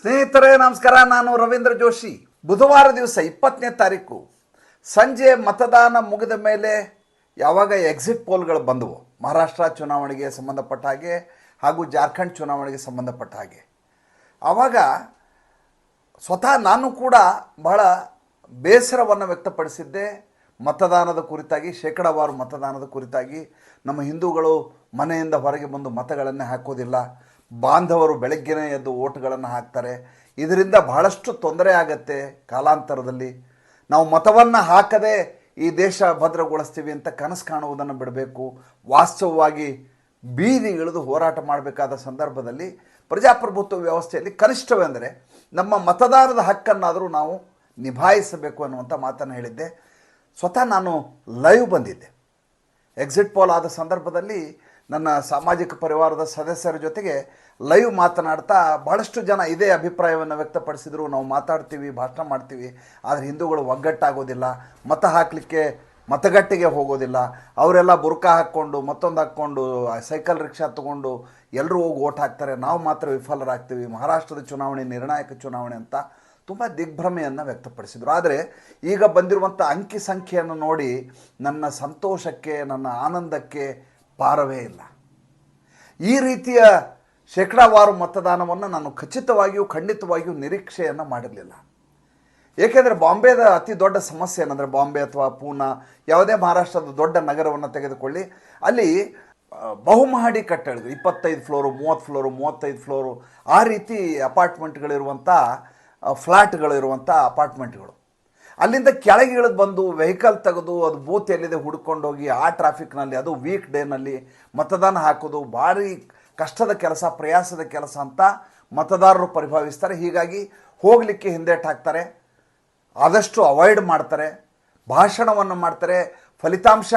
ಸ್ನೇಹಿತರೇ, ನಮಸ್ಕಾರ. ನಾನು ರವೀಂದ್ರ ಜೋಶಿ. ಬುಧವಾರ ದಿವಸ ಇಪ್ಪತ್ತನೇ ತಾರೀಕು. ಸಂಜೆ ಮತದಾನ ಮುಗಿದ ಮೇಲೆ ಯಾವಾಗ ಎಕ್ಸಿಟ್ ಪೋಲ್ಗಳು ಬಂದವು. ಮಹಾರಾಷ್ಟ್ರ ಚುನಾವಣೆಗೆ ಸಂಬಂಧಪಟ್ಟ ಹಾಗೆ ಹಾಗೂ ಜಾರ್ಖಂಡ್ ಚುನಾವಣೆಗೆ ಸಂಬಂಧಪಟ್ಟ ಹಾಗೆ. ಆವಾಗ ಸ್ವತಃ ನಾನು ಕೂಡ ಬಹಳ ಬೇಸರವನ್ನು ವ್ಯಕ್ತಪಡಿಸಿದ್ದೆ. ಮತದಾನದ ಕುರಿತಾಗಿ, ಶೇಕಡಾವಾರು ಮತದಾನದ ಕುರಿತಾಗಿ. ನಮ್ಮ ಹಿಂದೂಗಳು ಮನೆಯಿಂದ ಹೊರಗೆ ಬಂದು ಮತಗಳನ್ನು ಹಾಕೋದಿಲ್ಲ ಬಾಂಧವರು ಬೆಳಗ್ಗೆನೇ ಎದ್ದು ಓಟ್ಗಳನ್ನು ಹಾಕ್ತಾರೆ. ಇದರಿಂದ ಬಹಳಷ್ಟು ತೊಂದರೆ ಆಗತ್ತೆ ಕಾಲಾಂತರದಲ್ಲಿ. ನಾವು ಮತವನ್ನು ಹಾಕದೆ ಈ ದೇಶ ಭದ್ರಗೊಳಿಸ್ತೀವಿ ಅಂತ ಕನಸು ಕಾಣುವುದನ್ನು ಬಿಡಬೇಕು. ವಾಸ್ತವವಾಗಿ ಬೀದಿ ಇಳಿದು ಹೋರಾಟ ಮಾಡಬೇಕಾದ ಸಂದರ್ಭದಲ್ಲಿ ಪ್ರಜಾಪ್ರಭುತ್ವ ವ್ಯವಸ್ಥೆಯಲ್ಲಿ ಕನಿಷ್ಠವೆಂದರೆ ನಮ್ಮ ಮತದಾನದ ಹಕ್ಕನ್ನಾದರೂ ನಾವು ನಿಭಾಯಿಸಬೇಕು ಅನ್ನುವಂಥ ಮಾತನ್ನು ಹೇಳಿದ್ದೆ. ಸ್ವತಃ ನಾನು ಲೈವ್ ಬಂದಿದ್ದೆ. ಎಕ್ಸಿಟ್ ಪೋಲ್ ಆದ ಸಂದರ್ಭದಲ್ಲಿ ನನ್ನ ಸಾಮಾಜಿಕ ಪರಿವಾರದ ಸದಸ್ಯರ ಜೊತೆಗೆ ಲೈವ್ ಮಾತನಾಡ್ತಾ ಬಹಳಷ್ಟು ಜನ ಇದೇ ಅಭಿಪ್ರಾಯವನ್ನು ವ್ಯಕ್ತಪಡಿಸಿದರು. ನಾವು ಮಾತಾಡ್ತೀವಿ, ಭಾಷಣ ಮಾಡ್ತೀವಿ. ಆದರೆ ಹಿಂದೂಗಳು ಒಗ್ಗಟ್ಟಾಗೋದಿಲ್ಲ. ಮತ ಹಾಕಲಿಕ್ಕೆ ಮತಗಟ್ಟೆಗೆ ಹೋಗೋದಿಲ್ಲ. ಅವರೆಲ್ಲ ಬುರ್ಕ ಹಾಕ್ಕೊಂಡು, ಮತ್ತೊಂದು ಹಾಕ್ಕೊಂಡು ಸೈಕಲ್ ರಿಕ್ಷಾ ತೊಗೊಂಡು ಎಲ್ಲರೂ ಹೋಗಿ ಓಟ್ ಹಾಕ್ತಾರೆ. ನಾವು ಮಾತ್ರ ವಿಫಲರಾಗ್ತೀವಿ. ಮಹಾರಾಷ್ಟ್ರದ ಚುನಾವಣೆ, ನಿರ್ಣಾಯಕ ಚುನಾವಣೆ ಅಂತ ತುಂಬ ದಿಗ್ಭ್ರಮೆಯನ್ನು ವ್ಯಕ್ತಪಡಿಸಿದರು. ಆದರೆ ಈಗ ಬಂದಿರುವಂಥ ಅಂಕಿ ಸಂಖ್ಯೆಯನ್ನು ನೋಡಿ ನನ್ನ ಸಂತೋಷಕ್ಕೆ, ನನ್ನ ಆನಂದಕ್ಕೆ ಪಾರವೇ ಇಲ್ಲ. ಈ ರೀತಿಯ ಶೇಕಡಾವಾರು ಮತದಾನವನ್ನು ನಾನು ಖಚಿತವಾಗಿಯೂ ಖಂಡಿತವಾಗಿಯೂ ನಿರೀಕ್ಷೆಯನ್ನು ಮಾಡಿರಲಿಲ್ಲ. ಏಕೆಂದರೆ ಬಾಂಬೆದ ಅತಿ ದೊಡ್ಡ ಸಮಸ್ಯೆ ಏನಂದರೆ ಬಾಂಬೆ ಅಥವಾ ಪೂನಾ, ಯಾವುದೇ ಮಹಾರಾಷ್ಟ್ರದ ದೊಡ್ಡ ನಗರವನ್ನು ತೆಗೆದುಕೊಳ್ಳಿ. ಅಲ್ಲಿ ಬಹುಮಹಡಿ ಕಟ್ಟಡಗಳು, ಇಪ್ಪತ್ತೈದು ಫ್ಲೋರು, ಮೂವತ್ತು ಫ್ಲೋರು, ಮೂವತ್ತೈದು ಫ್ಲೋರು, ಆ ರೀತಿ ಅಪಾರ್ಟ್ಮೆಂಟ್ಗಳಿರುವಂಥ ಫ್ಲ್ಯಾಟ್ಗಳಿರುವಂಥ ಅಪಾರ್ಟ್ಮೆಂಟ್ಗಳು. ಅಲ್ಲಿಂದ ಕೆಳಗೆ ಇಳಿದು ಬಂದು ವೆಹಿಕಲ್ ತೆಗೆದು ಅದು ಬೂತ್ ಎಲ್ಲಿದೆ ಹುಡ್ಕೊಂಡೋಗಿ ಆ ಟ್ರಾಫಿಕ್ನಲ್ಲಿ ಅದು ವೀಕ್ ಡೇನಲ್ಲಿ ಮತದಾನ ಹಾಕೋದು ಭಾರಿ ಕಷ್ಟದ ಕೆಲಸ, ಪ್ರಯಾಸದ ಕೆಲಸ ಅಂತ ಮತದಾರರು ಪರಿಭಾವಿಸ್ತಾರೆ. ಹೀಗಾಗಿ ಹೋಗಲಿಕ್ಕೆ ಹಿಂದೇಟು ಹಾಕ್ತಾರೆ, ಆದಷ್ಟು ಅವಾಯ್ಡ್ ಮಾಡ್ತಾರೆ, ಭಾಷಣವನ್ನು ಮಾಡ್ತಾರೆ, ಫಲಿತಾಂಶ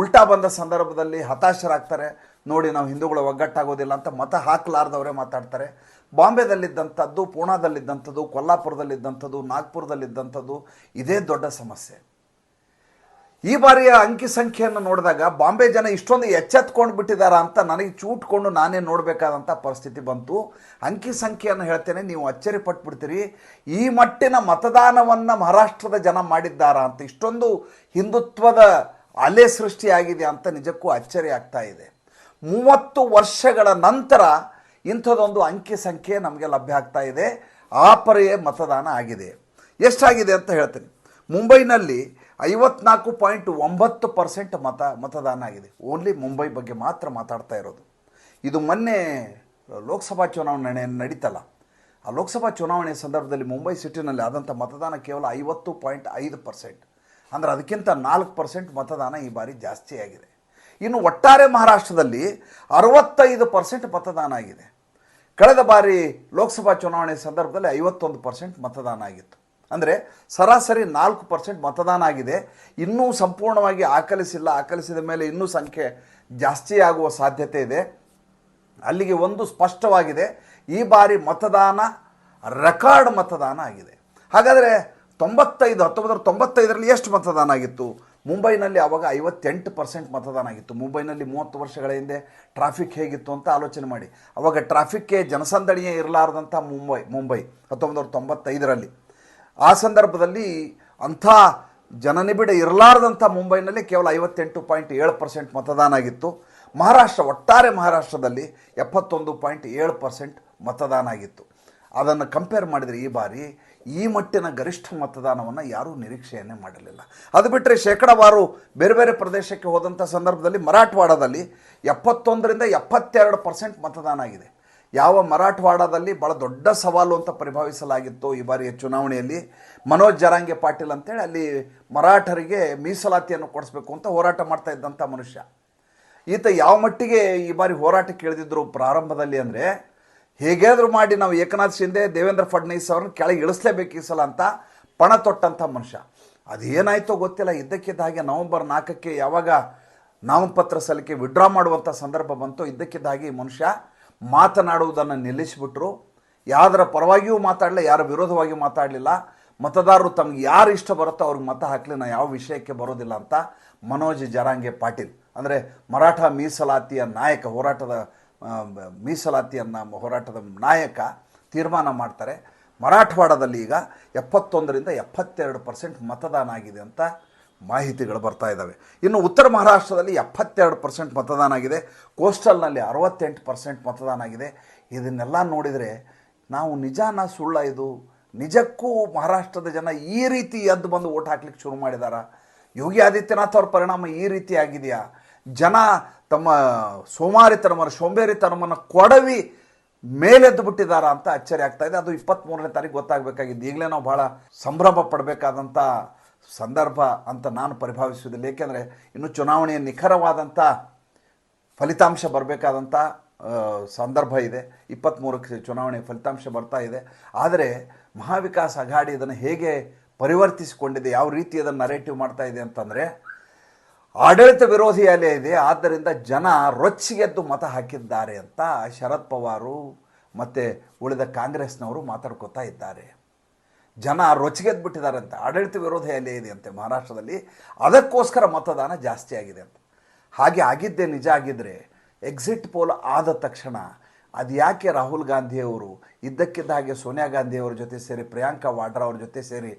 ಉಲ್ಟಾ ಬಂದ ಸಂದರ್ಭದಲ್ಲಿ ಹತಾಶರಾಗ್ತಾರೆ. ನೋಡಿ, ನಾವು ಹಿಂದೂಗಳು ಒಗ್ಗಟ್ಟಾಗೋದಿಲ್ಲ ಅಂತ ಮತ ಹಾಕಲಾರ್ದವರೇ ಮಾತಾಡ್ತಾರೆ. ಬಾಂಬೆದಲ್ಲಿದ್ದಂಥದ್ದು ಪೂನಾದಲ್ಲಿದ್ದಂಥದ್ದು ಕೊಲ್ಲಾಪುರದಲ್ಲಿದ್ದಂಥದ್ದು, ನಾಗ್ಪುರದಲ್ಲಿದ್ದಂಥದ್ದು ಇದೇ ದೊಡ್ಡ ಸಮಸ್ಯೆ. ಈ ಬಾರಿಯ ಅಂಕಿ ಸಂಖ್ಯೆಯನ್ನು ನೋಡಿದಾಗ ಬಾಂಬೆ ಜನ ಇಷ್ಟೊಂದು ಎಚ್ಚೆತ್ಕೊಂಡು ಬಿಟ್ಟಿದ್ದಾರ ಅಂತ ನನಗೆ ಚೂಟ್ಕೊಂಡು ನಾನೇ ನೋಡಬೇಕಾದಂಥ ಪರಿಸ್ಥಿತಿ ಬಂತು. ಅಂಕಿ ಸಂಖ್ಯೆಯನ್ನು ಹೇಳ್ತೇನೆ, ನೀವು ಅಚ್ಚರಿ ಪಟ್ಬಿಡ್ತೀರಿ. ಈ ಮಟ್ಟಿನ ಮತದಾನವನ್ನು ಮಹಾರಾಷ್ಟ್ರದ ಜನ ಮಾಡಿದ್ದಾರಾ ಅಂತ, ಇಷ್ಟೊಂದು ಹಿಂದುತ್ವದ ಅಲೆ ಸೃಷ್ಟಿಯಾಗಿದೆ ಅಂತ ನಿಜಕ್ಕೂ ಅಚ್ಚರಿ ಆಗ್ತಾ ಇದೆ. ಮೂವತ್ತು ವರ್ಷಗಳ ನಂತರ ಇಂಥದ್ದೊಂದು ಅಂಕಿ ಸಂಖ್ಯೆ ನಮಗೆ ಲಭ್ಯ ಆಗ್ತಾ ಇದೆ. ಆ ಪರೆಯೇ ಮತದಾನ ಆಗಿದೆ. ಎಷ್ಟಾಗಿದೆ ಅಂತ ಹೇಳ್ತೀನಿ. ಮುಂಬೈನಲ್ಲಿ ಐವತ್ನಾಲ್ಕು ಪಾಯಿಂಟ್ ಒಂಬತ್ತು ಪರ್ಸೆಂಟ್ ಮತ, ಮತದಾನ ಆಗಿದೆ. ಓನ್ಲಿ ಮುಂಬೈ ಬಗ್ಗೆ ಮಾತ್ರ ಮಾತಾಡ್ತಾ ಇರೋದು. ಇದು ಮೊನ್ನೆ ಲೋಕಸಭಾ ಚುನಾವಣೆ ನಡೀತಲ್ಲ. ಆ ಲೋಕಸಭಾ ಚುನಾವಣೆ ಸಂದರ್ಭದಲ್ಲಿ ಮುಂಬೈ ಸಿಟಿನಲ್ಲಿ ಆದಂಥ ಮತದಾನ ಕೇವಲ ಐವತ್ತು ಪಾಯಿಂಟ್ ಐದು ಪರ್ಸೆಂಟ್. ಅಂದರೆ ಅದಕ್ಕಿಂತ ನಾಲ್ಕು ಪರ್ಸೆಂಟ್ ಮತದಾನ ಈ ಬಾರಿ ಜಾಸ್ತಿಯಾಗಿದೆ ಇನ್ನು ಒಟ್ಟಾರೆ ಮಹಾರಾಷ್ಟ್ರದಲ್ಲಿ ಅರವತ್ತೈದು ಪರ್ಸೆಂಟ್ ಮತದಾನ ಆಗಿದೆ. ಕಳೆದ ಬಾರಿ ಲೋಕಸಭಾ ಚುನಾವಣೆ ಸಂದರ್ಭದಲ್ಲಿ ಐವತ್ತೊಂದು ಪರ್ಸೆಂಟ್ ಮತದಾನ ಆಗಿತ್ತು. ಅಂದರೆ ಸರಾಸರಿ ನಾಲ್ಕು ಪರ್ಸೆಂಟ್ ಮತದಾನ ಆಗಿದೆ. ಇನ್ನೂ ಸಂಪೂರ್ಣವಾಗಿ ಆಕಲಿಸಿಲ್ಲ. ಆಕಲಿಸಿದ ಮೇಲೆ ಇನ್ನೂ ಸಂಖ್ಯೆ ಜಾಸ್ತಿ ಆಗುವ ಸಾಧ್ಯತೆ ಇದೆ. ಅಲ್ಲಿಗೆ ಒಂದು ಸ್ಪಷ್ಟವಾಗಿದೆ. ಈ ಬಾರಿ ಮತದಾನ, ರೆಕಾರ್ಡ್ ಮತದಾನ ಆಗಿದೆ. ಹಾಗಾದರೆ ತೊಂಬತ್ತೈದು ಹತ್ತೊಂಬತ್ತರ ತೊಂಬತ್ತೈದರಲ್ಲಿ ಎಷ್ಟು ಮತದಾನ ಆಗಿತ್ತು? ಮುಂಬೈನಲ್ಲಿ ಆವಾಗ ಐವತ್ತೆಂಟು ಪರ್ಸೆಂಟ್ ಮತದಾನ ಆಗಿತ್ತು. ಮುಂಬೈನಲ್ಲಿ ಮೂವತ್ತು ವರ್ಷಗಳ ಹಿಂದೆ ಟ್ರಾಫಿಕ್ ಹೇಗಿತ್ತು ಅಂತ ಆಲೋಚನೆ ಮಾಡಿ. ಅವಾಗ ಟ್ರಾಫಿಕ್ಗೆ ಜನಸಂದಣಿಯೇ ಇರಲಾರ್ದಂಥ ಮುಂಬೈ ಮುಂಬೈ ಹತ್ತೊಂಬತ್ತು ನೂರ ತೊಂಬತ್ತೈದರಲ್ಲಿ. ಆ ಸಂದರ್ಭದಲ್ಲಿ ಅಂಥ ಜನನಿಬಿಡ ಇರಲಾರ್ದಂಥ ಮುಂಬೈನಲ್ಲಿ ಕೇವಲ ಐವತ್ತೆಂಟು ಪಾಯಿಂಟ್ ಏಳು ಪರ್ಸೆಂಟ್ ಮತದಾನ ಆಗಿತ್ತು. ಮಹಾರಾಷ್ಟ್ರ, ಒಟ್ಟಾರೆ ಮಹಾರಾಷ್ಟ್ರದಲ್ಲಿ ಎಪ್ಪತ್ತೊಂದು ಪಾಯಿಂಟ್ ಏಳು ಪರ್ಸೆಂಟ್ ಮತದಾನ ಆಗಿತ್ತು. ಅದನ್ನು ಕಂಪೇರ್ ಮಾಡಿದರೆ ಈ ಬಾರಿ ಈ ಮಟ್ಟಿನ ಗರಿಷ್ಠ ಮತದಾನವನ್ನು ಯಾರೂ ನಿರೀಕ್ಷೆಯನ್ನೇ ಮಾಡಲಿಲ್ಲ. ಅದು ಬಿಟ್ಟರೆ ಶೇಕಡಾವಾರು ಬೇರೆ ಬೇರೆ ಪ್ರದೇಶಕ್ಕೆ ಹೋದಂಥ ಸಂದರ್ಭದಲ್ಲಿ ಮರಾಠವಾಡದಲ್ಲಿ ಎಪ್ಪತ್ತೊಂದರಿಂದ ಎಪ್ಪತ್ತೆರಡು ಪರ್ಸೆಂಟ್ ಮತದಾನ ಆಗಿದೆ. ಯಾವ ಮರಾಠವಾಡದಲ್ಲಿ ಭಾಳ ದೊಡ್ಡ ಸವಾಲು ಅಂತ ಪರಿಭಾವಿಸಲಾಗಿತ್ತು ಈ ಬಾರಿಯ ಚುನಾವಣೆಯಲ್ಲಿ. ಮನೋಜ್ ಜರಾಂಗೆ ಪಾಟೀಲ್ ಅಂತೇಳಿ ಅಲ್ಲಿ ಮರಾಠರಿಗೆ ಮೀಸಲಾತಿಯನ್ನು ಕೊಡಿಸ್ಬೇಕು ಅಂತ ಹೋರಾಟ ಮಾಡ್ತಾ ಇದ್ದಂಥ ಮನುಷ್ಯ. ಈತ ಯಾವ ಮಟ್ಟಿಗೆ ಈ ಬಾರಿ ಹೋರಾಟಕ್ಕೆ ಇಳಿದಿದ್ದರು ಪ್ರಾರಂಭದಲ್ಲಿ ಅಂದರೆ ಹೇಗಾದರೂ ಮಾಡಿ ನಾವು ಏಕನಾಥ್ ಶಿಂದೆ, ದೇವೇಂದ್ರ ಫಡ್ನವೀಸ್ ಅವ್ರನ್ನ ಕೆಳಗೆ ಇಳಿಸ್ಲೇಬೇಕು ಈ ಸಲ ಅಂತ ಪಣ ತೊಟ್ಟಂಥ ಮನುಷ್ಯ. ಅದೇನಾಯ್ತೋ ಗೊತ್ತಿಲ್ಲ, ಇದ್ದಕ್ಕಿದ್ದ ಹಾಗೆ ನವಂಬರ್ ನಾಲ್ಕಕ್ಕೆ ಯಾವಾಗ ನಾಮಪತ್ರ ಸಲ್ಲಿಕೆ ವಿಡ್ರಾ ಮಾಡುವಂಥ ಸಂದರ್ಭ ಬಂತು, ಇದ್ದಕ್ಕಿದ್ದ ಹಾಗೆ ಈ ಮನುಷ್ಯ ಮಾತನಾಡುವುದನ್ನು ನಿಲ್ಲಿಸಿಬಿಟ್ರು. ಯಾರ ಪರವಾಗಿಯೂ ಮಾತಾಡಲಿಲ್ಲ ಯಾರ ವಿರೋಧವಾಗಿ ಮಾತಾಡಲಿಲ್ಲ. ಮತದಾರರು ತಮ್ಗೆ ಯಾರು ಇಷ್ಟ ಬರುತ್ತೋ ಅವ್ರಿಗೆ ಮತ ಹಾಕಲಿ ನಾ ಯಾವ ವಿಷಯಕ್ಕೆ ಬರೋದಿಲ್ಲ ಅಂತ ಮನೋಜ್ ಜರಾಂಗೆ ಪಾಟೀಲ್. ಅಂದರೆ ಮರಾಠ ಮೀಸಲಾತಿಯ ನಾಯಕ, ಹೋರಾಟದ ಮೀಸಲಾತಿಯನ್ನ ಹೋರಾಟದ ನಾಯಕ ತೀರ್ಮಾನ ಮಾಡ್ತಾರೆ. ಮರಾಠವಾಡದಲ್ಲಿ ಈಗ ಎಪ್ಪತ್ತೊಂದರಿಂದ ಎಪ್ಪತ್ತೆರಡು ಪರ್ಸೆಂಟ್ ಮತದಾನ ಆಗಿದೆ ಅಂತ ಮಾಹಿತಿಗಳು ಬರ್ತಾ ಇದ್ದಾವೆ ಇನ್ನು ಉತ್ತರ ಮಹಾರಾಷ್ಟ್ರದಲ್ಲಿ ಎಪ್ಪತ್ತೆರಡು ಪರ್ಸೆಂಟ್ ಮತದಾನ ಆಗಿದೆ. ಕೋಸ್ಟಲ್ನಲ್ಲಿ ಅರವತ್ತೆಂಟು ಪರ್ಸೆಂಟ್ ಮತದಾನ ಆಗಿದೆ. ಇದನ್ನೆಲ್ಲ ನೋಡಿದರೆ ನಾವು ನಿಜಾನ ಸುಳ್ಳ ಇದು? ನಿಜಕ್ಕೂ ಮಹಾರಾಷ್ಟ್ರದ ಜನ ಈ ರೀತಿ ಎದ್ದು ಬಂದು ಓಟ್ ಹಾಕ್ಲಿಕ್ಕೆ ಶುರು ಮಾಡಿದಾರ? ಯೋಗಿ ಆದಿತ್ಯನಾಥ್ ಅವ್ರ ಪರಿಣಾಮ ಈ ರೀತಿ ಆಗಿದೆಯಾ? ಜನ ತಮ್ಮ ಸೋಮಾರಿತನವನ್ನು, ಸೋಂಬೇರಿತನವನ್ನು ಕೊಡವಿ ಮೇಲೆದ್ದು ಬಿಟ್ಟಿದ್ದಾರೆ ಅಂತ ಅಚ್ಚರಿ ಆಗ್ತಾ ಇದೆ. ಅದು ಇಪ್ಪತ್ತ್ಮೂರನೇ ತಾರೀಕು ಗೊತ್ತಾಗಬೇಕಾಗಿದ್ದು, ಈಗಲೇ ನಾವು ಭಾಳ ಸಂಭ್ರಮ ಪಡಬೇಕಾದಂಥ ಸಂದರ್ಭ ಅಂತ ನಾನು ಪರಿಭಾವಿಸುವುದಿಲ್ಲ. ಏಕೆಂದರೆ ಇನ್ನು ಚುನಾವಣೆಯ ನಿಖರವಾದಂಥ ಫಲಿತಾಂಶ ಬರಬೇಕಾದಂಥ ಸಂದರ್ಭ ಇದೆ. ಇಪ್ಪತ್ತ್ಮೂರಕ್ಕೆ ಚುನಾವಣೆ ಫಲಿತಾಂಶ ಬರ್ತಾ ಇದೆ. ಆದರೆ ಮಹಾವಿಕಾಸ್ ಅಘಾಡಿ ಇದನ್ನು ಹೇಗೆ ಪರಿವರ್ತಿಸಿಕೊಂಡಿದೆ, ಯಾವ ರೀತಿ ಅದನ್ನು ನರೇಟಿವ್ ಮಾಡ್ತಾ ಇದೆ ಅಂತಂದರೆ ಆಡಳಿತ ವಿರೋಧಿ ಅಲೆ ಇದೆ, ಆದ್ದರಿಂದ ಜನ ರೊಚ್ಚಿಗೆದ್ದು ಮತ ಹಾಕಿದ್ದಾರೆ ಅಂತ ಶರದ್ ಪವಾರು ಮತ್ತು ಉಳಿದ ಕಾಂಗ್ರೆಸ್ನವರು ಮಾತಾಡ್ಕೋತಾ ಇದ್ದಾರೆ. ಜನ ರೊಚ್ಚಿಗೆದ್ದು ಬಿಟ್ಟಿದ್ದಾರೆ ಅಂತ, ಆಡಳಿತ ವಿರೋಧ ಅಲೆ ಇದೆ ಅಂತೆ ಮಹಾರಾಷ್ಟ್ರದಲ್ಲಿ. ಅದಕ್ಕೋಸ್ಕರ ಮತದಾನ ಜಾಸ್ತಿ ಆಗಿದೆ ಅಂತ. ಹಾಗೆ ಆಗಿದ್ದೇ ನಿಜ ಆಗಿದ್ದರೆ ಎಕ್ಸಿಟ್ ಪೋಲ್ ಆದ ತಕ್ಷಣ ಅದು ಯಾಕೆ ರಾಹುಲ್ ಗಾಂಧಿಯವರು ಇದ್ದಕ್ಕಿದ್ದ ಹಾಗೆ ಸೋನಿಯಾ ಗಾಂಧಿಯವ್ರ ಜೊತೆ ಸೇರಿ, ಪ್ರಿಯಾಂಕಾ ವಾಡ್ರಾ ಅವ್ರ ಜೊತೆ ಸೇರಿ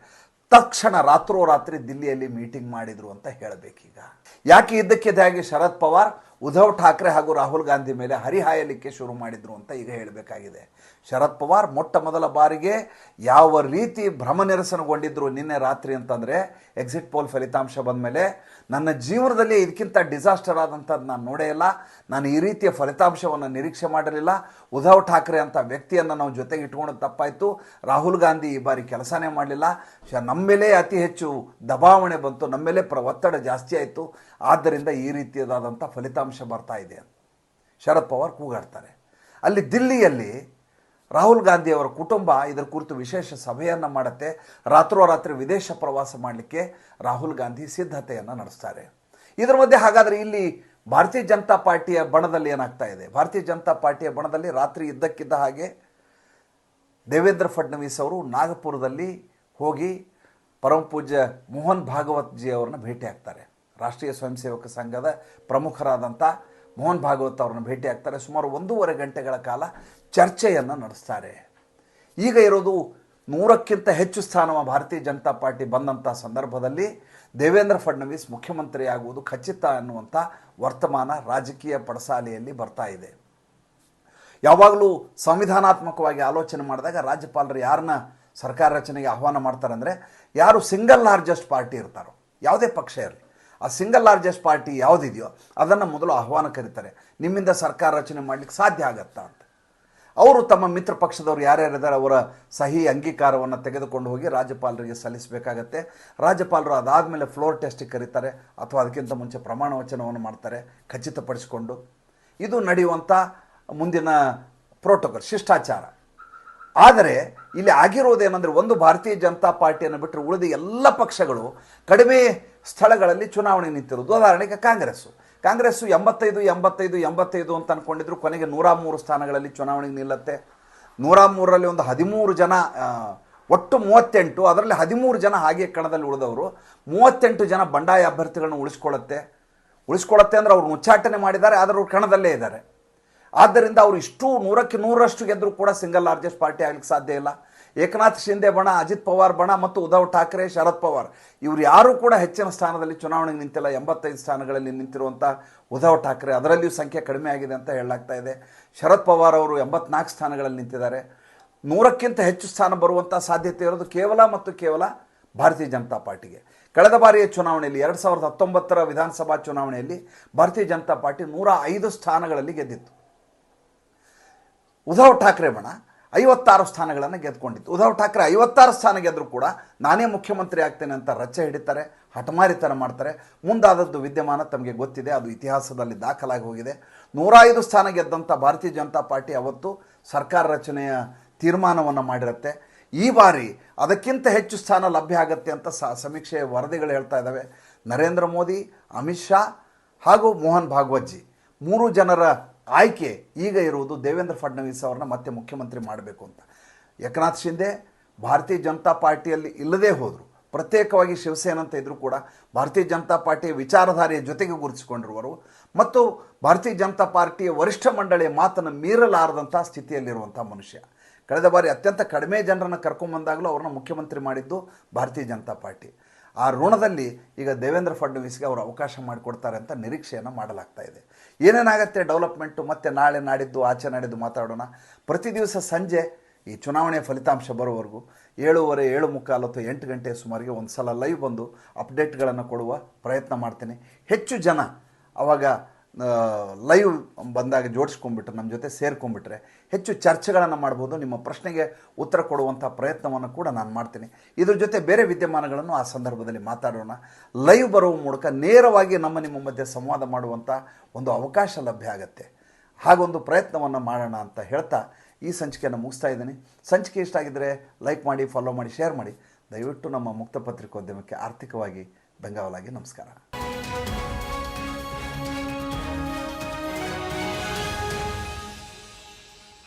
ತಕ್ಷಣ ರಾತ್ರೋರಾತ್ರಿ ದಿಲ್ಲಿಯಲ್ಲಿ ಮೀಟಿಂಗ್ ಮಾಡಿದ್ರು ಅಂತ ಹೇಳಬೇಕೀಗ. ಯಾಕೆ ಇದ್ದಕ್ಕಿದ್ದ ಹಾಗೆ ಶರದ್ ಪವಾರ್ ಉದ್ಧವ್ ಠಾಕ್ರೆ ಹಾಗೂ ರಾಹುಲ್ ಗಾಂಧಿ ಮೇಲೆ ಹರಿಹಾಯಲಿಕ್ಕೆ ಶುರು ಮಾಡಿದರು ಅಂತ ಈಗ ಹೇಳಬೇಕಾಗಿದೆ. ಶರದ್ ಪವಾರ್ ಮೊಟ್ಟ ಮೊದಲ ಬಾರಿಗೆ ಯಾವ ರೀತಿ ಭ್ರಮ ನಿರಸನಗೊಂಡಿದ್ರು ನಿನ್ನೆ ರಾತ್ರಿ ಅಂತಂದರೆ ಎಕ್ಸಿಟ್ ಪೋಲ್ ಫಲಿತಾಂಶ ಬಂದ ಮೇಲೆ ನನ್ನ ಜೀವನದಲ್ಲಿ ಇದಕ್ಕಿಂತ ಡಿಸಾಸ್ಟರ್ ಆದಂಥದ್ದು ನಾನು ನೋಡೇ ಇಲ್ಲ. ನಾನು ಈ ರೀತಿಯ ಫಲಿತಾಂಶವನ್ನು ನಿರೀಕ್ಷೆ ಮಾಡಿರಲಿಲ್ಲ. ಉದ್ಧವ್ ಠಾಕ್ರೆ ಅಂತ ವ್ಯಕ್ತಿಯನ್ನು ನಾವು ಜೊತೆಗೆ ಇಟ್ಕೊಂಡು ತಪ್ಪಾಯಿತು. ರಾಹುಲ್ ಗಾಂಧಿ ಈ ಬಾರಿ ಕೆಲಸನೇ ಮಾಡಲಿಲ್ಲ. ಶ ನಮ್ಮ ಮೇಲೆ ಅತಿ ಹೆಚ್ಚು ದಬಾವಣೆ ಬಂತು. ನಮ್ಮ ಮೇಲೆ ಪ್ರ ಒತ್ತಡ ಜಾಸ್ತಿ ಆಯಿತು. ಆದ್ದರಿಂದ ಈ ರೀತಿಯಾದಂಥ ಫಲಿತಾಂಶ ಬರ್ತಾ ಇದೆ ಶರದ್ ಪವಾರ್ ಕೂಗಾಡ್ತಾರೆ. ಅಲ್ಲಿ ದಿಲ್ಲಿಯಲ್ಲಿ ರಾಹುಲ್ ಗಾಂಧಿಯವರ ಕುಟುಂಬ ಇದರ ಕುರಿತು ವಿಶೇಷ ಸಭೆಯನ್ನು ಮಾಡುತ್ತೆ. ರಾತ್ರೋರಾತ್ರಿ ವಿದೇಶ ಪ್ರವಾಸ ಮಾಡಲಿಕ್ಕೆ ರಾಹುಲ್ ಗಾಂಧಿ ಸಿದ್ಧತೆಯನ್ನು ನಡೆಸ್ತಾರೆ. ಇದರ ಮಧ್ಯೆ ಹಾಗಾದರೆ ಇಲ್ಲಿ ಭಾರತೀಯ ಜನತಾ ಪಾರ್ಟಿಯ ಬಣದಲ್ಲಿ ಏನಾಗ್ತಾ ಇದೆ? ಭಾರತೀಯ ಜನತಾ ಪಾರ್ಟಿಯ ಬಣದಲ್ಲಿ ರಾತ್ರಿ ಇದ್ದಕ್ಕಿದ್ದ ಹಾಗೆ ದೇವೇಂದ್ರ ಫಡ್ನವೀಸ್ ಅವರು ನಾಗಪುರದಲ್ಲಿ ಹೋಗಿ ಪರಮಪೂಜ್ಯ ಮೋಹನ್ ಭಾಗವತ್ ಜಿ ಅವರನ್ನ ಭೇಟಿ ಆಗ್ತಾರೆ. ರಾಷ್ಟ್ರೀಯ ಸ್ವಯಂ ಸೇವಕ ಸಂಘದ ಪ್ರಮುಖರಾದಂಥ ಮೋಹನ್ ಭಾಗವತ್ ಅವ್ರನ್ನ ಭೇಟಿ ಆಗ್ತಾರೆ. ಸುಮಾರು ಒಂದೂವರೆ ಗಂಟೆಗಳ ಕಾಲ ಚರ್ಚೆಯನ್ನು ನಡೆಸ್ತಾರೆ. ಈಗ ಇರೋದು ನೂರಕ್ಕಿಂತ ಹೆಚ್ಚು ಸ್ಥಾನವ ಭಾರತೀಯ ಜನತಾ ಪಾರ್ಟಿ ಬಂದಂಥ ಸಂದರ್ಭದಲ್ಲಿ ದೇವೇಂದ್ರ ಫಡ್ನವೀಸ್ ಮುಖ್ಯಮಂತ್ರಿ ಆಗುವುದು ಖಚಿತ ಅನ್ನುವಂಥ ವರ್ತಮಾನ ರಾಜಕೀಯ ಪಡಸಾಲೆಯಲ್ಲಿ ಬರ್ತಾ ಇದೆ. ಯಾವಾಗಲೂ ಸಂವಿಧಾನಾತ್ಮಕವಾಗಿ ಆಲೋಚನೆ ಮಾಡಿದಾಗ ರಾಜ್ಯಪಾಲರು ಯಾರನ್ನ ಸರ್ಕಾರ ರಚನೆಗೆ ಆಹ್ವಾನ ಮಾಡ್ತಾರೆ ಅಂದರೆ ಯಾರು ಸಿಂಗಲ್ ಲಾರ್ಜೆಸ್ಟ್ ಪಾರ್ಟಿ ಇರ್ತಾರೋ, ಯಾವುದೇ ಪಕ್ಷ ಇರಲಿ ಆ ಸಿಂಗಲ್ ಲಾರ್ಜೆಸ್ಟ್ ಪಾರ್ಟಿ ಯಾವುದಿದೆಯೋ ಅದನ್ನು ಮೊದಲು ಆಹ್ವಾನ ಕರೀತಾರೆ. ನಿಮ್ಮಿಂದ ಸರ್ಕಾರ ರಚನೆ ಮಾಡಲಿಕ್ಕೆ ಸಾಧ್ಯ ಆಗತ್ತಾ ಅಂತ. ಅವರು ತಮ್ಮ ಮಿತ್ರ ಪಕ್ಷದವರು ಯಾರ್ಯಾರಿದ್ದಾರೆ ಅವರ ಸಹಿ ಅಂಗೀಕಾರವನ್ನು ತೆಗೆದುಕೊಂಡು ಹೋಗಿ ರಾಜ್ಯಪಾಲರಿಗೆ ಸಲ್ಲಿಸಬೇಕಾಗತ್ತೆ. ರಾಜ್ಯಪಾಲರು ಅದಾದಮೇಲೆ ಫ್ಲೋರ್ ಟೆಸ್ಟಿಗೆ ಕರೀತಾರೆ ಅಥವಾ ಅದಕ್ಕಿಂತ ಮುಂಚೆ ಪ್ರಮಾಣ ವಚನವನ್ನು ಮಾಡ್ತಾರೆ, ಖಚಿತಪಡಿಸಿಕೊಂಡು. ಇದು ನಡೆಯುವಂಥ ಮುಂದಿನ ಪ್ರೋಟೋಕಾಲ್ ಶಿಷ್ಟಾಚಾರ. ಆದರೆ ಇಲ್ಲಿ ಆಗಿರೋದೇನೆಂದರೆ ಒಂದು ಭಾರತೀಯ ಜನತಾ ಪಾರ್ಟಿಯನ್ನು ಬಿಟ್ಟರೆ ಉಳಿದ ಎಲ್ಲ ಪಕ್ಷಗಳು ಕಡಿಮೆ ಸ್ಥಳಗಳಲ್ಲಿ ಚುನಾವಣೆ ನಿಂತಿರುವುದು. ಉದಾಹರಣೆಗೆ ಕಾಂಗ್ರೆಸ್ಸು. ಕಾಂಗ್ರೆಸ್ಸು ಎಂಬತ್ತೈದು ಎಂಬತ್ತೈದು ಎಂಬತ್ತೈದು ಅಂತ ಅಂದ್ಕೊಂಡಿದ್ರು ಕೊನೆಗೆ ನೂರ ಮೂರು ಸ್ಥಾನಗಳಲ್ಲಿ ಚುನಾವಣೆಗೆ ನಿಲ್ಲತ್ತೆ. ನೂರ ಮೂರರಲ್ಲಿ ಒಂದು ಹದಿಮೂರು ಜನ ಒಟ್ಟು ಮೂವತ್ತೆಂಟು, ಅದರಲ್ಲಿ ಹದಿಮೂರು ಜನ ಹಾಗೆ ಕಣದಲ್ಲಿ ಉಳಿದವರು. ಮೂವತ್ತೆಂಟು ಜನ ಬಂಡಾಯ ಅಭ್ಯರ್ಥಿಗಳನ್ನು ಉಳಿಸ್ಕೊಳ್ಳುತ್ತೆ. ಉಳಿಸ್ಕೊಳ್ಳುತ್ತೆ ಅಂದರೆ ಅವ್ರು ಮುಚ್ಚಾಟನೆ ಮಾಡಿದ್ದಾರೆ, ಆದರೆ ಅವ್ರು ಕಣದಲ್ಲೇ ಇದ್ದಾರೆ. ಆದ್ದರಿಂದ ಅವರು ಇಷ್ಟು ನೂರಕ್ಕೆ ನೂರರಷ್ಟು ಗೆದ್ದರೂ ಕೂಡ ಸಿಂಗಲ್ ಲಾರ್ಜೆಸ್ಟ್ ಪಾರ್ಟಿ ಆಗಲಿಕ್ಕೆ ಸಾಧ್ಯ ಇಲ್ಲ. ಏಕನಾಥ್ ಶಿಂದೆ ಬಣ, ಅಜಿತ್ ಪವಾರ್ ಬಣ ಮತ್ತು ಉದ್ಧವ್ ಠಾಕ್ರೆ, ಶರದ್ ಪವಾರ್. ಇವರು ಯಾರೂ ಕೂಡ ಹೆಚ್ಚಿನ ಸ್ಥಾನದಲ್ಲಿ ಚುನಾವಣೆಗೆ ನಿಂತಿಲ್ಲ. ಎಂಬತ್ತೈದು ಸ್ಥಾನಗಳಲ್ಲಿ ನಿಂತಿರುವಂಥ ಉದ್ಧವ್ ಠಾಕ್ರೆ. ಅದರಲ್ಲಿಯೂ ಸಂಖ್ಯೆ ಕಡಿಮೆ ಆಗಿದೆ ಅಂತ ಹೇಳಲಾಗ್ತಾ ಇದೆ. ಶರದ್ ಪವಾರ್ ಅವರು ಎಂಬತ್ನಾಲ್ಕು ಸ್ಥಾನಗಳಲ್ಲಿ ನಿಂತಿದ್ದಾರೆ. ನೂರಕ್ಕಿಂತ ಹೆಚ್ಚು ಸ್ಥಾನ ಬರುವಂಥ ಸಾಧ್ಯತೆ ಇರೋದು ಕೇವಲ ಮತ್ತು ಕೇವಲ ಭಾರತೀಯ ಜನತಾ ಪಾರ್ಟಿಗೆ. ಕಳೆದ ಬಾರಿಯ ಚುನಾವಣೆಯಲ್ಲಿ, ಎರಡು ಸಾವಿರದ ಹತ್ತೊಂಬತ್ತರ ವಿಧಾನಸಭಾ ಚುನಾವಣೆಯಲ್ಲಿ ಭಾರತೀಯ ಜನತಾ ಪಾರ್ಟಿ ನೂರ ಐದು ಸ್ಥಾನಗಳಲ್ಲಿ ಗೆದ್ದಿತ್ತು. ಉದ್ಧವ್ ಠಾಕ್ರೆ ಬಣ ಐವತ್ತಾರು ಸ್ಥಾನಗಳನ್ನು ಗೆದ್ಕೊಂಡಿತ್ತು. ಉದ್ಧವ್ ಠಾಕ್ರೆ ಐವತ್ತಾರು ಸ್ಥಾನ ಗೆದ್ದರೂ ಕೂಡ ನಾನೇ ಮುಖ್ಯಮಂತ್ರಿ ಆಗ್ತೇನೆ ಅಂತ ರಚ್ಚೆ ಹಿಡಿತಾರೆ, ಹಠಮಾರಿತನ ಮಾಡ್ತಾರೆ. ಮುಂದಾದದ್ದು ವಿದ್ಯಮಾನ ತಮಗೆ ಗೊತ್ತಿದೆ, ಅದು ಇತಿಹಾಸದಲ್ಲಿ ದಾಖಲಾಗಿ ಹೋಗಿದೆ. ನೂರ ಐದು ಸ್ಥಾನ ಗೆದ್ದಂಥ ಭಾರತೀಯ ಜನತಾ ಪಾರ್ಟಿ ಅವತ್ತು ಸರ್ಕಾರ ರಚನೆಯ ತೀರ್ಮಾನವನ್ನು ಮಾಡಿರುತ್ತೆ. ಈ ಬಾರಿ ಅದಕ್ಕಿಂತ ಹೆಚ್ಚು ಸ್ಥಾನ ಲಭ್ಯ ಆಗತ್ತೆ ಅಂತ ಸ, ಸಮೀಕ್ಷೆಯ ವರದಿಗಳು ಹೇಳ್ತಾ ಇದ್ದಾವೆ ನರೇಂದ್ರ ಮೋದಿ, ಅಮಿತ್ ಶಾ ಹಾಗೂ ಮೋಹನ್ ಭಾಗವತ್ಜಿ. ಮೂರು ಜನರ ಆಯ್ಕೆ ಈಗ ಇರುವುದು ದೇವೇಂದ್ರ ಫಡ್ನವೀಸ್ ಅವ್ರನ್ನ ಮತ್ತೆ ಮುಖ್ಯಮಂತ್ರಿ ಮಾಡಬೇಕು ಅಂತ. ಏಕನಾಥ್ ಶಿಂದೆ ಭಾರತೀಯ ಜನತಾ ಪಾರ್ಟಿಯಲ್ಲಿ ಇಲ್ಲದೇ ಹೋದರು. ಪ್ರತ್ಯೇಕವಾಗಿ ಶಿವಸೇನೆ ಅಂತ ಇದ್ದರೂ ಕೂಡ ಭಾರತೀಯ ಜನತಾ ಪಾರ್ಟಿಯ ವಿಚಾರಧಾರೆಯ ಜೊತೆಗೆ ಗುರುತಿಸಿಕೊಂಡಿರುವರು. ಮತ್ತು ಭಾರತೀಯ ಜನತಾ ಪಾರ್ಟಿಯ ವರಿಷ್ಠ ಮಂಡಳಿಯ ಮಾತನ್ನು ಮೀರಲಾರದಂಥ ಸ್ಥಿತಿಯಲ್ಲಿರುವಂಥ ಮನುಷ್ಯ. ಕಳೆದ ಬಾರಿ ಅತ್ಯಂತ ಕಡಿಮೆ ಜನರನ್ನು ಕರ್ಕೊಂಬಂದಾಗಲೂ ಅವ್ರನ್ನ ಮುಖ್ಯಮಂತ್ರಿ ಮಾಡಿದ್ದು ಭಾರತೀಯ ಜನತಾ ಪಾರ್ಟಿ. ಆ ಋಣದಲ್ಲಿ ಈಗ ದೇವೇಂದ್ರ ಫಡ್ನವೀಸ್ಗೆ ಅವರು ಅವಕಾಶ ಮಾಡಿಕೊಡ್ತಾರೆ ಅಂತ ನಿರೀಕ್ಷೆಯನ್ನು ಮಾಡಲಾಗ್ತಾ ಇದೆ. ಏನೇನಾಗತ್ತೆ ಡೆವಲಪ್ಮೆಂಟು ಮತ್ತೆ ನಾಳೆ ನಾಡಿದ್ದು, ಆಚೆ ನಾಡಿದ್ದು ಮಾತಾಡೋಣ. ಪ್ರತಿ ದಿವಸ ಸಂಜೆ ಈ ಚುನಾವಣೆಯ ಫಲಿತಾಂಶ ಬರೋವರೆಗೂ ಏಳುವರೆ, ಏಳು ಮುಕ್ಕಾಲು ಅಥವಾ ಎಂಟು ಗಂಟೆ ಸುಮಾರಿಗೆ ಒಂದು ಸಲ ಲೈವ್ ಬಂದು ಅಪ್ಡೇಟ್ಗಳನ್ನು ಕೊಡುವ ಪ್ರಯತ್ನ ಮಾಡ್ತೇನೆ. ಹೆಚ್ಚು ಜನ ಅವಾಗ ಲೈವ್ ಬಂದಾಗ ಜೋಡಿಸ್ಕೊಂಡ್ಬಿಟ್ರೆ ನಮ್ಮ ಜೊತೆ ಸೇರ್ಕೊಂಡ್ಬಿಟ್ರೆ ಹೆಚ್ಚು ಚರ್ಚೆಗಳನ್ನು ಮಾಡ್ಬೋದು, ನಿಮ್ಮ ಪ್ರಶ್ನೆಗೆ ಉತ್ತರ ಕೊಡುವಂಥ ಪ್ರಯತ್ನವನ್ನು ಕೂಡ ನಾನು ಮಾಡ್ತೀನಿ. ಇದ್ರ ಜೊತೆ ಬೇರೆ ವಿದ್ಯಮಾನಗಳನ್ನು ಆ ಸಂದರ್ಭದಲ್ಲಿ ಮಾತಾಡೋಣ. ಲೈವ್ ಬರುವ ಮೂಲಕ ನೇರವಾಗಿ ನಮ್ಮ ನಿಮ್ಮ ಮಧ್ಯೆ ಸಂವಾದ ಮಾಡುವಂಥ ಒಂದು ಅವಕಾಶ ಲಭ್ಯ ಆಗುತ್ತೆ. ಹಾಗೊಂದು ಪ್ರಯತ್ನವನ್ನು ಮಾಡೋಣ ಅಂತ ಹೇಳ್ತಾ ಈ ಸಂಚಿಕೆಯನ್ನು ಮುಗಿಸ್ತಾ ಇದ್ದೀನಿ. ಸಂಚಿಕೆ ಇಷ್ಟ ಆಗಿದ್ದರೆ ಲೈಕ್ ಮಾಡಿ ಫಾಲೋ ಮಾಡಿ ಶೇರ್ ಮಾಡಿ. ದಯವಿಟ್ಟು ನಮ್ಮ ಮುಕ್ತ ಪತ್ರಿಕೋದ್ಯಮಕ್ಕೆ ಆರ್ಥಿಕವಾಗಿ ಬೆಂಗಾವಲಾಗಿ ನಮಸ್ಕಾರ.